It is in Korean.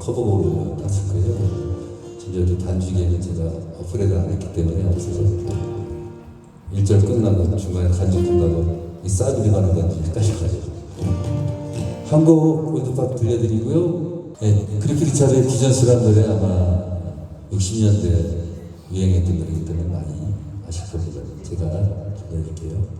커버곡으로 땄을 거예요. 심지어 또 단중에는 제가 어프레드 안 했기 때문에 없어서 1절 끝나고 중간에 간주 끝나고 이 사이드리 가는 건지 헷갈려가지고 한곡 월드팝 들려드리고요. 네, 크리프 리차드의 비전스라는 노래 아마 60년대 유행했던 노래이기 때문에 많이 아실 겁니다. 제가 들려드릴게요.